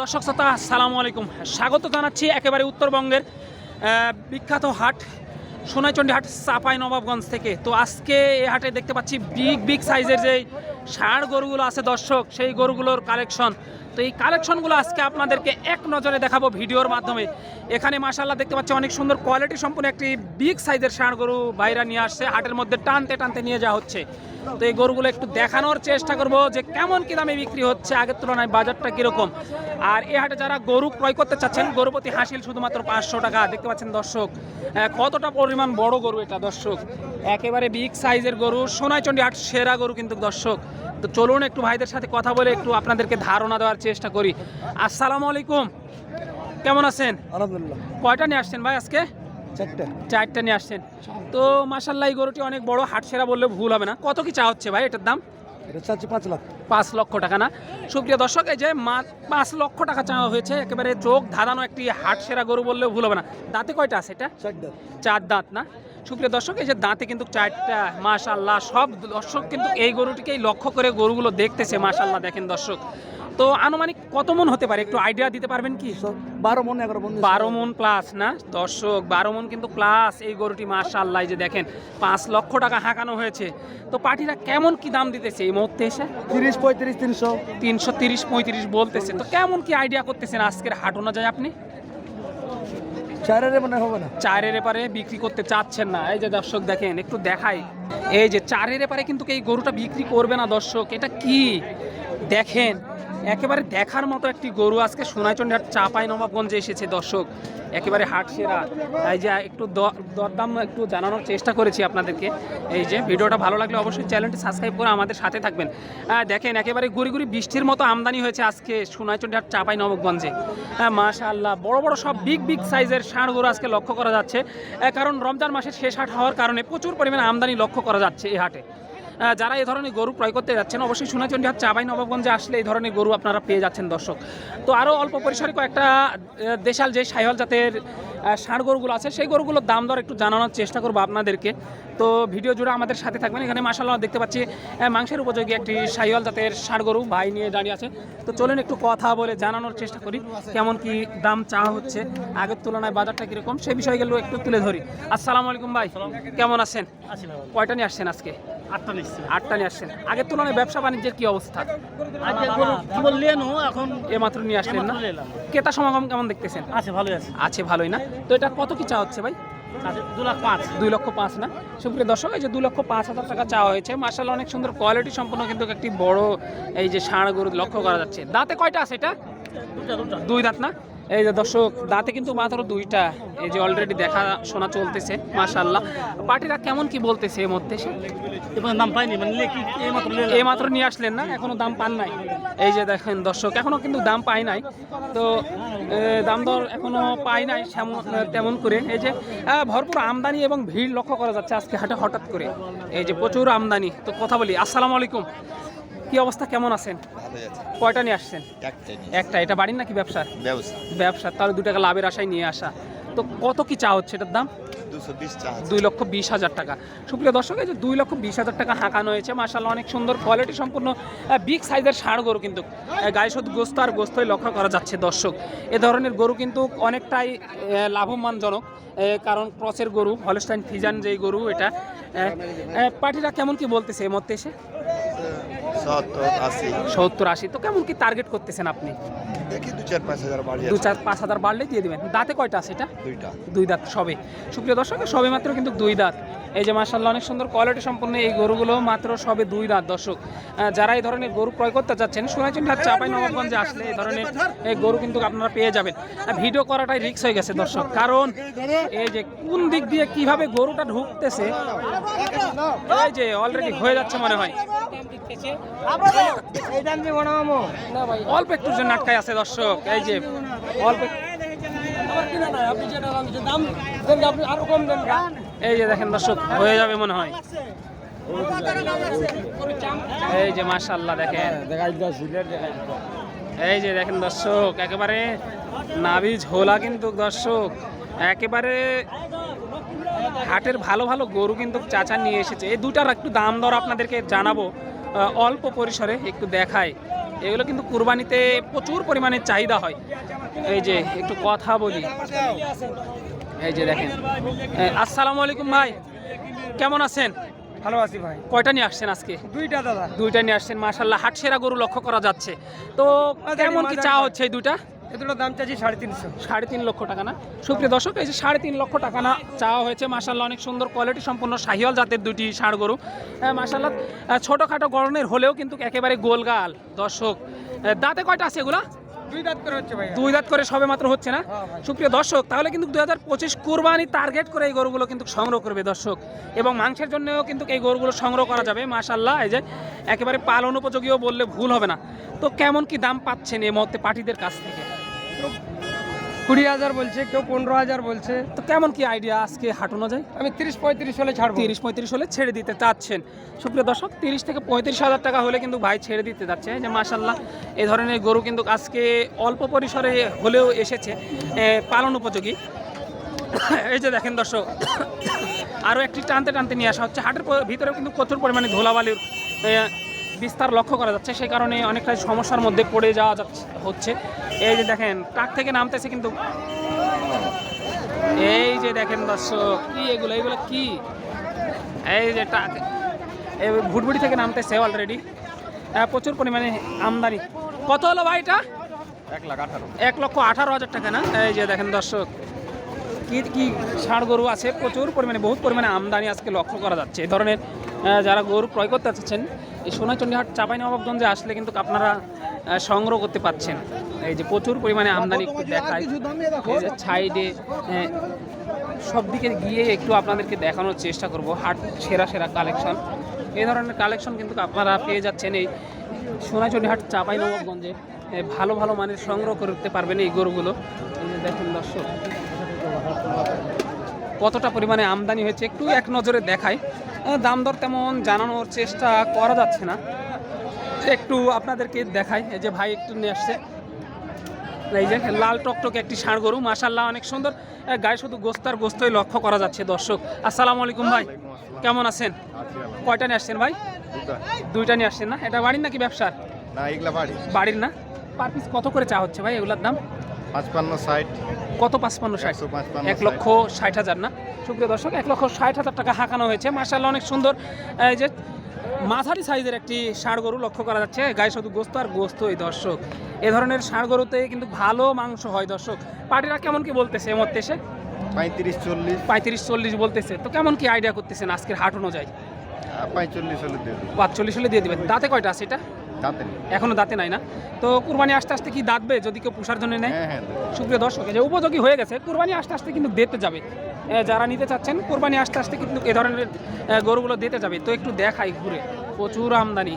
দর্শক শ্রোতা সালামু আলাইকুম। স্বাগত জানাচ্ছি একেবারে উত্তরবঙ্গের বিখ্যাত হাট সোনাইচন্ডী হাট, চাপাই নবাবগঞ্জ থেকে। তো আজকে এই হাটে দেখতে পাচ্ছি বিগ বিগ সাইজের যে ষাঁড় গরুগুলো আছে দর্শক, সেই গরুগুলোর কালেকশন তো এই কালেকশনগুলো আজকে আপনাদেরকে এক নজরে দেখাবো ভিডিওর মাধ্যমে। এখানে মাসাল্লাহ দেখতে পাচ্ছি অনেক সুন্দর কোয়ালিটি সম্পূর্ণ একটি বিগ সাইজের ষাঁড় গরু বাইরা নিয়ে আসছে। হাটের মধ্যে টানতে টানতে নিয়ে যাওয়া হচ্ছে। তো এই গরুগুলো একটু দেখানোর চেষ্টা করব যে কেমন কী দামে বিক্রি হচ্ছে, আগের তুলনায় বাজারটা কীরকম। আর এ হাটে যারা গরু ক্রয় করতে চাচ্ছেন গরুপতি হাসিল শুধুমাত্র পাঁচশো টাকা। দেখতে পাচ্ছেন দর্শক কতটা পরিমাণ বড় গরু এটা দর্শক। একেবারে বিগ সাইজের গরু। সোনাইচন্ডী হাট সেরা গরু কিন্তু দর্শক। তো চলুন একটু ভাইদের সাথে কথা বলে একটু আপনাদেরকে ধারণা দেওয়ার চেষ্টা করি। আসসালামু আলাইকুম। কেমন আছেন? আলহামদুলিল্লাহ। কয়টা নিয়ে আসছেন ভাই আজকে? চারটে। নিয়ে আসছেন। তো মাসাল্লাহ এই গরুটি অনেক বড় হাট সেরা বললে ভুল হবে না। কত কি চা হচ্ছে ভাই এটার দাম? এটা চাচ্ছি পাঁচ লাখ। পাঁচ লক্ষ টাকা না? সুপ্রিয় দর্শক এই যে পাঁচ লক্ষ টাকা চাওয়া হয়েছে একেবারে চোখ ধাঁধানো একটি হাট সেরা গরু বললেও ভুল হবে না। দাঁতে কয়টা আছে এটা? চার দাঁত না? সুপ্রিয় দর্শক এই যে দাঁতে কিন্তু চারটা মাশাল্লাহ সব দর্শক কিন্তু এই গরুটিকেই লক্ষ্য করে গরুগুলো দেখতেছে মাশাল্লাহ দেখেন দর্শক। তো আনুমানিক কত মন হতে পারে? একটু আইডিয়া দিতে পারবেন কি? বারো মন এগারো মন বারো মন প্লাস না? দর্শক বারো মন কিন্তু প্লাস এই গরুটি মাশাল্লাহ যে দেখেন পাঁচ লক্ষ টাকা হাঁকানো হয়েছে। তো পার্টিরা কেমন কি দাম দিতেছে এই মুহূর্তে এসে? তিরিশ পঁয়ত্রিশ তিনশো। তিনশো তিরিশ পঁয়ত্রিশ বলতেছে। তো কেমন কি আইডিয়া করতেছেন আজকের হাট অনুযায়ী আপনি? চারের মনে হবে না। চারের এপারে বিক্রি করতে চাচ্ছেন না। এই যে দর্শক দেখেন, একটু দেখাই। এই যে চারের এপারে কিন্তু এই গরুটা বিক্রি করবে না দর্শক, এটা কি? দেখেন একেবারে দেখার মতো একটি গরু আজকে সোনাইচন্ডী হাট চাপাই নবাবগঞ্জে এসেছে, দর্শক। একেবারে হাট সেরা। এই যে একটু দরদাম একটু জানানোর চেষ্টা করেছি আপনাদেরকে। এই যে ভিডিওটা ভালো লাগলে অবশ্যই চ্যানেলটি সাবস্ক্রাইব করে আমাদের সাথে থাকবেন। দেখেন, একেবারে গুড়ি গুড়ি বৃষ্টির মতো আমদানি হয়েছে আজকে সোনাইচন্ডী হাট চাপাই নবাবগঞ্জে হ্যাঁ মাশাআল্লাহ, বড় বড় সব বিগ বিগ সাইজের ষাঁড় গরু আজকে লক্ষ্য করা যাচ্ছে। কারণ রমজান মাসের শেষ হাট হওয়ার কারণে প্রচুর পরিমাণে আমদানি লক্ষ্য করা যাচ্ছে এই হাটে। যারা এই ধরনের গরু ক্রয় করতে যাচ্ছেন, অবশ্যই সোনাচন্ডী হাট চাবাই নবাবগঞ্জে আসলে এই ধরনের গরু আপনারা পেয়ে যাচ্ছেন দর্শক। তো আরও অল্প পরিসরে কয়েকটা দেশাল যে সাইহল জাতের ষাঁড় গরুগুলো আছে, সেই গরুগুলোর দাম দর একটু জানানোর চেষ্টা করব আপনাদেরকে। তো ভিডিও জুড়ে আমাদের সাথে থাকবেন। এখানে মাসাল্লাহ দেখতে পাচ্ছি মাংসের উপযোগী একটি সাইহল জাতের ষাঁড় গরু ভাই নিয়ে দাঁড়িয়ে আছে। তো চলুন একটু কথা বলে জানানোর চেষ্টা করি কেমন কি দাম চাওয়া হচ্ছে আগের তুলনায় বাজারটা কীরকম সেই বিষয়গুলো একটু তুলে ধরি। আসসালামু আলাইকুম ভাই কেমন আছেন? কয়টা নিয়ে আসছেন আজকে? আটটা নিচ্ছি আটটা নিয়ে আসছেন। আগের তুলনায় ব্যবসা বাণিজ্যের কি অবস্থা? এখন এ মাত্র নিয়ে আসলেন না। ক্রেতা সমাগম কেমন দেখতেছেন? আছে ভালোই আছে। আছে ভালোই না। তো এটা কত কি চাওয়া হচ্ছে ভাই? দুই লক্ষ পাঁচ না? সুপ্রিয় দর্শক এই যে দু লক্ষ পাঁচ হাজার টাকা চাওয়া হয়েছে মার্শাল অনেক সুন্দর কোয়ালিটি সম্পন্ন কিন্তু একটি বড় এই যে ষাঁড় গরু লক্ষ্য করা যাচ্ছে। দাঁতে কয়টা আছে এটা? দুই দাঁত না? এই যে দর্শক দাঁতে কিন্তু মাত্র দুইটা। এই যে অলরেডি দেখা শোনা চলতেছে মাশাল্লাহ পার্টিরা কেমন কি বলতেছে এর মধ্যে? এবার পাইনি মানে কি এই মাত্র নিয়ে আসলেন না এখনও দাম পান নাই। এই যে দেখেন দর্শক এখনও কিন্তু দাম পাই নাই। তো দাম দর এখনও পাই নাই তেমন করে। এই যে ভরপুর আমদানি এবং ভিড় লক্ষ্য করা যাচ্ছে আজকে হাটে হঠাৎ করে। এই যে প্রচুর আমদানি। তো কথা বলি আসসালামু আলাইকুম। কি অবস্থা? কেমন আছেন? কয়টা নিয়ে আসছেন? একটা এটা বাড়ির নাকি ব্যবসা? ব্যবসা। তাহলে দু টাকা লাভের আশায় নিয়ে আসা। তো কত কি চা হচ্ছে এটার দাম? দুই লক্ষ বিশ হাজার টাকা। সুপ্রিয় দর্শক এই যে দুই লক্ষ বিশ হাজার টাকা হাঁকানো হয়েছে মার্শাল্লাহ অনেক সুন্দর কোয়ালিটি সম্পূর্ণ বিগ সাইজের ষাঁড় গরু কিন্তু গায়ে শুধু গোস্ত আর গোস্তই লক্ষ্য করা যাচ্ছে দর্শক। এ ধরনের গরু কিন্তু অনেকটাই লাভবানজনক কারণ ক্রসের গরু হলস্টাইন ফিজান যেই গরু এটা পার্টিরা কেমন কি বলতেছে এই মধ্যে এসে? সত্তর আশি। সত্তর আশি। তো কেমন কি টার্গেট করতেছেন আপনি? দেখি দু চার পাঁচ হাজার বাড়লে দু চার পাঁচ হাজার বাড়লে দিয়ে দেবেন। দাঁতে কয়টা আছে এটা? দুইটা। দুই দাঁত সবে। সুপ্রিয় দর্শক সবে মাত্র কিন্তু দুই দাঁত। এই যে মার্শাল্লাহ অনেক সুন্দর কোয়ালিটি সম্পন্ন এই গরুগুলো মাত্র সবে দুই দাঁত দর্শক। যারা এই ধরনের গরু ক্রয় করতে চাচ্ছেন হাট চাপাই নবাবগঞ্জে আসলে এই ধরনের, এই গরু কিন্তু আপনারা পেয়ে যাবেন। আর ভিডিও করাটাই রিক্স হয়ে গেছে, দর্শক। কারণ এই যে কোন দিক দিয়ে কীভাবে গরুটা ঢুকতেছে, এই যে অলরেডি হয়ে যাচ্ছে মনে হয়। অল্প একটু যে নাটকায় আছে, দর্শক। এই যে অল্প এই যে দেখেন দর্শক, হয়ে যাবে মনে হয়। এই যে মাশাল্লাহ দেখেন। এই যে দেখেন দর্শক, একেবারে নাভি ঝোলা কিন্তু দর্শক, একেবারে হাটের ভালো ভালো গরু কিন্তু চাচা নিয়ে এসেছে। এই দুটার একটু দাম দর আপনাদেরকে জানাব অল্প পরিসরে একটু দেখায় এগুলো কিন্তু কুরবানিতে প্রচুর পরিমাণে চাহিদা হয়। এই যে একটু কথা বলি। এই যে দেখেন। আসসালামু আলাইকুম ভাই। কেমন আছেন? ভালো আছি ভাই। কয়টা নিয়ে আসছেন আজকে? দুইটা দাদা। দুইটা নিয়ে আসছেন মাশাল্লাহ হাটসেরা গরু লক্ষ্য করা যাচ্ছে। তো কেমন কি চা হচ্ছে এই দুইটা? এ দুটো দাম চাচ্ছি সাড়ে তিনশো। সাড়ে তিন লক্ষ টাকা না? সুপ্রিয় দর্শক এই যে সাড়ে তিন লক্ষ টাকা না চাওয়া হয়েছে মাসাল্লাহ অনেক সুন্দর কোয়ালিটি শাহিওয়াল জাতের দুটি ষাঁড় গরু। হ্যাঁ, মাসাল্লাহ ছোটোখাটো গরনের হলেও কিন্তু একেবারে গোলগাল। দর্শক দাঁতে কয়টা আছে এগুলা? দুই দাঁত করে সবে মাত্র হচ্ছে না? হ্যাঁ সুপ্রিয় দর্শক তাহলে কিন্তু দুই হাজার পঁচিশ কোরবানি টার্গেট করে এই গরুগুলো কিন্তু সংগ্রহ করবে দর্শক। এবং মাংসের জন্যও কিন্তু এই গরুগুলো সংগ্রহ করা যাবে মাশাল্লাহ এই যে একেবারে পালন উপযোগীও বললে ভুল হবে না। তো কেমন কি দাম পাচ্ছেন এই মুহূর্তে পার্টিদের কাছ থেকে? কুড়ি হাজার বলছে কেউ পনেরো হাজার বলছে। তো কেমন কি আইডিয়া আজকে হাঁটানো যায়? আমি তিরিশ পঁয়ত্রিশ হলে ছাড়বো। তিরিশ পঁয়ত্রিশ হলে ছেড়ে দিতে চাচ্ছেন। সুপ্রিয় দর্শক তিরিশ থেকে পঁয়ত্রিশ হাজার টাকা হলে কিন্তু ভাই ছেড়ে দিতে যাচ্ছে। যে মাসাল্লাহ এই ধরনের গরু কিন্তু আজকে অল্প পরিসরে হলেও এসেছে পালন উপযোগী। এই যে দেখেন দর্শক আরও একটি টানতে টানতে নিয়ে আসা হচ্ছে। হাটের প- ভিতরে কিন্তু প্রচুর পরিমাণে ধুলাবালির এ, বিস্তার লক্ষ্য করা যাচ্ছে সেই কারণে অনেকটাই সমস্যার মধ্যে পড়ে যাওয়া যাচ্ছে হচ্ছে। এই যে দেখেন ট্রাক থেকে নামতেছে কিন্তু। এই যে দেখেন দর্শক কি এগুলো এগুলো কি? এই যে ট্রাক এই ভুটভুটি থেকে নামতেছে অলরেডি প্রচুর পরিমাণে আমদানি। কত হলো ভাই এটা? এক লাখ আঠারো। এক লক্ষ আঠারো হাজার টাকা না? এই যে দেখেন দর্শক কি কি ষাঁড় গরু আছে প্রচুর পরিমাণে বহুত পরিমাণে আমদানি আজকে লক্ষ্য করা যাচ্ছে। এই ধরনের যারা গরু ক্রয় করতে চাচ্ছেন এই সোনাচণ্ডীহাট চাপাই নবাবগঞ্জে আসলে কিন্তু আপনারা সংগ্রহ করতে পাচ্ছেন। এই যে প্রচুর পরিমাণে আমদানি একটু দেখায়। এই যে সাইডে সব দিকে গিয়ে একটু আপনাদেরকে দেখানোর চেষ্টা করব। হাট সেরা সেরা কালেকশন। এই ধরনের কালেকশন কিন্তু আপনারা পেয়ে যাচ্ছেন এই সোনাচণ্ডীহাট চাপাই নবাবগঞ্জে ভালো ভালো মানের সংগ্রহ করতে পারবেন এই গরুগুলো। এই যে দেখেন দর্শক। কতটা পরিমাণে আমদানি হয়েছে একটু এক নজরে দেখায় দাম দর তেমন জানানোর চেষ্টা করা যাচ্ছে না। একটু আপনাদেরকে দেখাই এই যে ভাই একটু নিয়ে আসছে। এই যে লাল টকটকে একটি ষাঁড় গরু মাশাল্লাহ অনেক সুন্দর। গায়ে শুধু গোস্তার গোস্তই লক্ষ্য করা যাচ্ছে দর্শক। আসসালামু আলাইকুম ভাই কেমন আছেন? কয়টা নিয়ে আসছেন ভাই? দুইটা নিয়ে আসছেন না? এটা বাড়ির নাকি ব্যবসার? না এগুলা বাড়ি বাড়ির না? পার পিস কত করে চা হচ্ছে ভাই এগুলোর দাম? পাঁচপান্ন ষাট। কত পাঁচপান্ন ষাট? এক লক্ষ ষাট। হাজার না? সুপ্রিয় দর্শক এক লক্ষ ষাট হাজার টাকা হাঁকানো হয়েছে। মার্শাল্লাহ অনেক সুন্দর। এই যে মাঝারি সাইজের একটি ষাঁড় গরু লক্ষ্য করা যাচ্ছে। গায়ে শুধু গোস্ত আর গোস্ত এই দর্শক। এ ধরনের ষাঁড় গরুতে কিন্তু ভালো মাংস হয় দর্শক। পার্টিরা কেমন কি বলতেছে এ মধ্যে এসে? পঁয়ত্রিশ চল্লিশ। পঁয়ত্রিশ চল্লিশ বলতেছে। তো কেমন কি আইডিয়া করতেছেন আজকের হাট অনুযায়ী? পঁয়তাল্লিশ হলে দেবে। পাঁচচল্লিশ হলে দিয়ে দিবেন। দাঁতে কয়টা আছে এটা? এখনও দাঁতে নাই না? তো কুরবানি আস্তে আস্তে কি দাঁতবে যদি কেউ পুষার জন্য নেয়? হ্যাঁ হ্যাঁ সুপ্রিয় দর্শক যে উপযোগী হয়ে গেছে কুরবানি আস্তে আস্তে কিন্তু দিতে যাবে। যারা নিতে চাচ্ছেন কুরবানি আস্তে আস্তে কিন্তু এ ধরনের গরুগুলো দিতে যাবে। তো একটু দেখাই ঘুরে প্রচুর আমদানি।